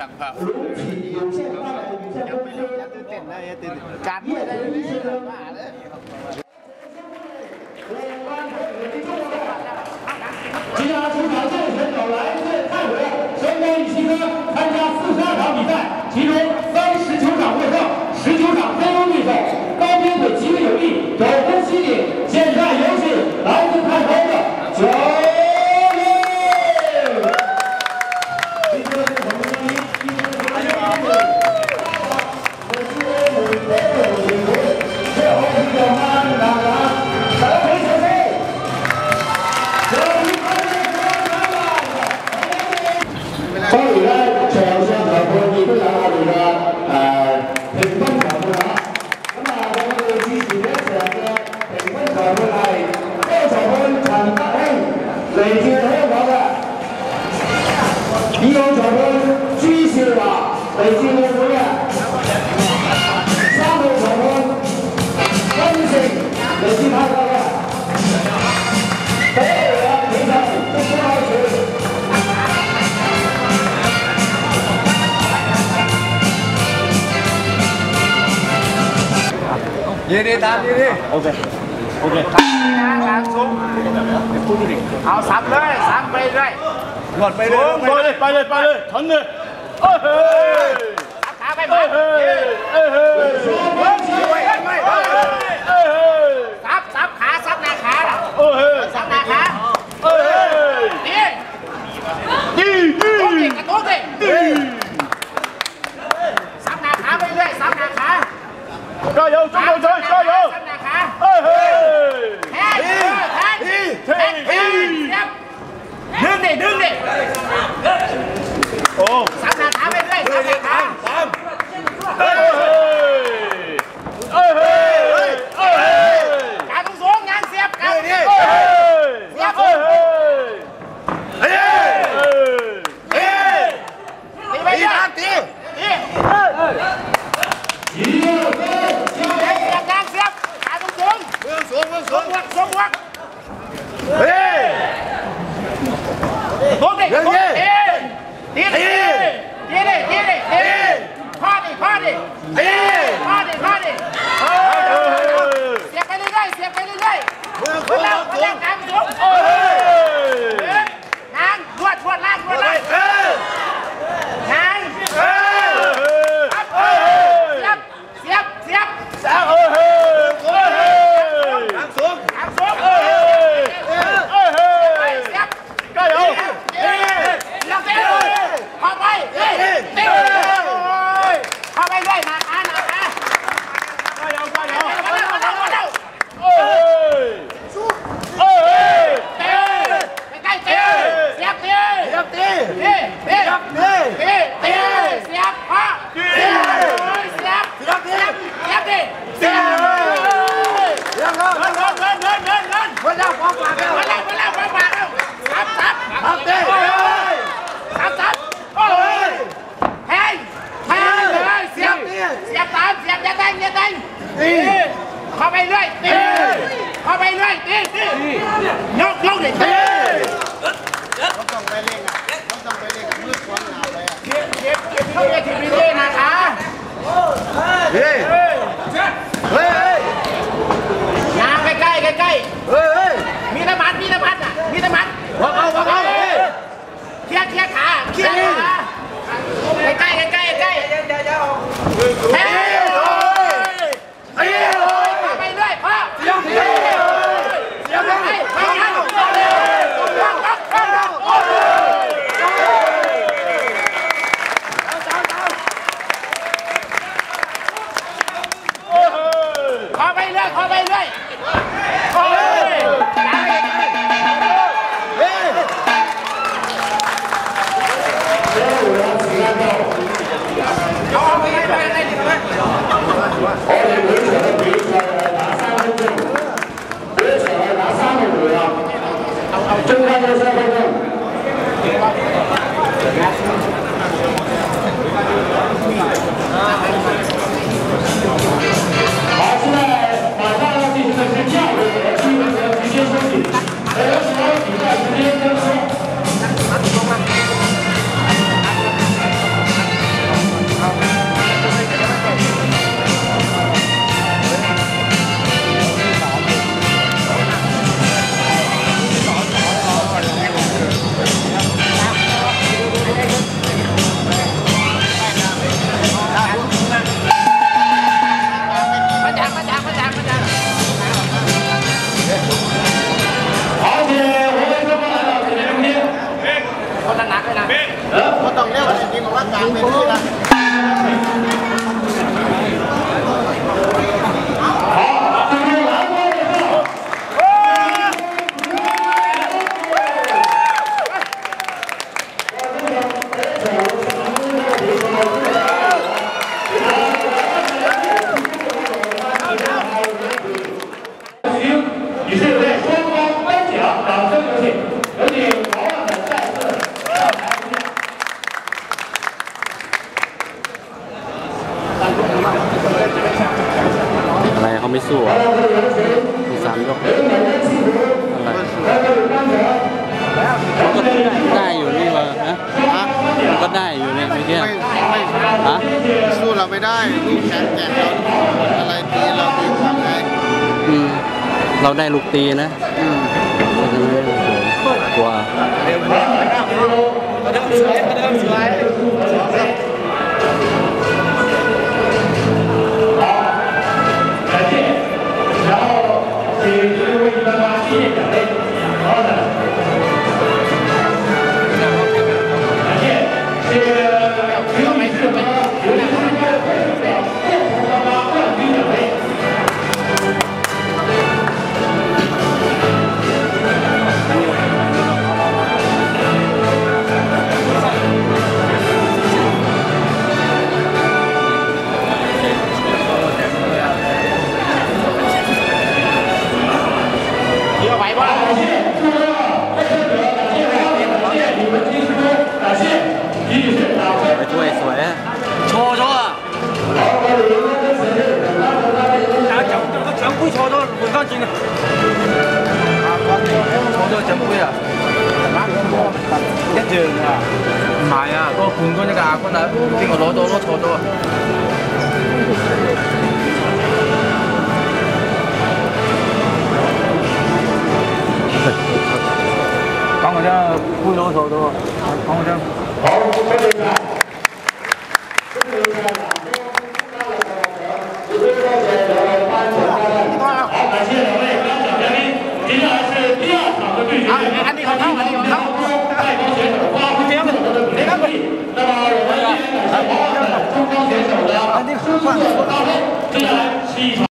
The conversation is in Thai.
今天出场的选手来自泰国，身高一七哥，参加四十二场比赛，其中三十九场获胜，十九场双方对手，高精腿，极为有力。走。提供者为居士长为居民主任，三位长官分析为居派官员，所有人平等不要求。Đi đi ta đi đi. Ok. Ok. Ta, ta, ta đi. Áo sắm đấy, sắm về đây. หลอดไปเลย ไปเลยไปเลยไปเลยฉันเลยเฮ้ยขาไปไปเฮ้ย out. เข้าไปเลยตีตียกยกดิตีต้องต้องไปเล่นอะต้องต้องไปเล่นกับมือควางหนาวเลยะเก็บเก็บเก็บเข้าไปทีวีเล่นนะคะเฮ้ยเฮ้ยเฮ้ยยางใกล้ใกล้ใกล้เฮ้ยมีน้ำมันมีน้ำมันอะมีน้ำมันวางเอาวางเอาเคลียร์เคียร์ขาเคียร์ขาใกล้ใกล้ใกล้ใกล้เฮ้ย Tunggal Đồ 没去了 ไม่สู้มีสามยกอะไรมันก็ได้อยู่นี่วะนะมันก็ได้อยู่เนี่ยไม่เที่ยไม่สู้เราไม่ได้ลูกแขนแกนเราอะไรตีเราตีความไงเราได้ลูกตีนะอืมกลัว 冠軍一個亞軍啊，邊個攞到攞錯咗啊！講個啫，杯攞錯到啊！講個啫。好，这里呢，好，祝我大陆接下来是一场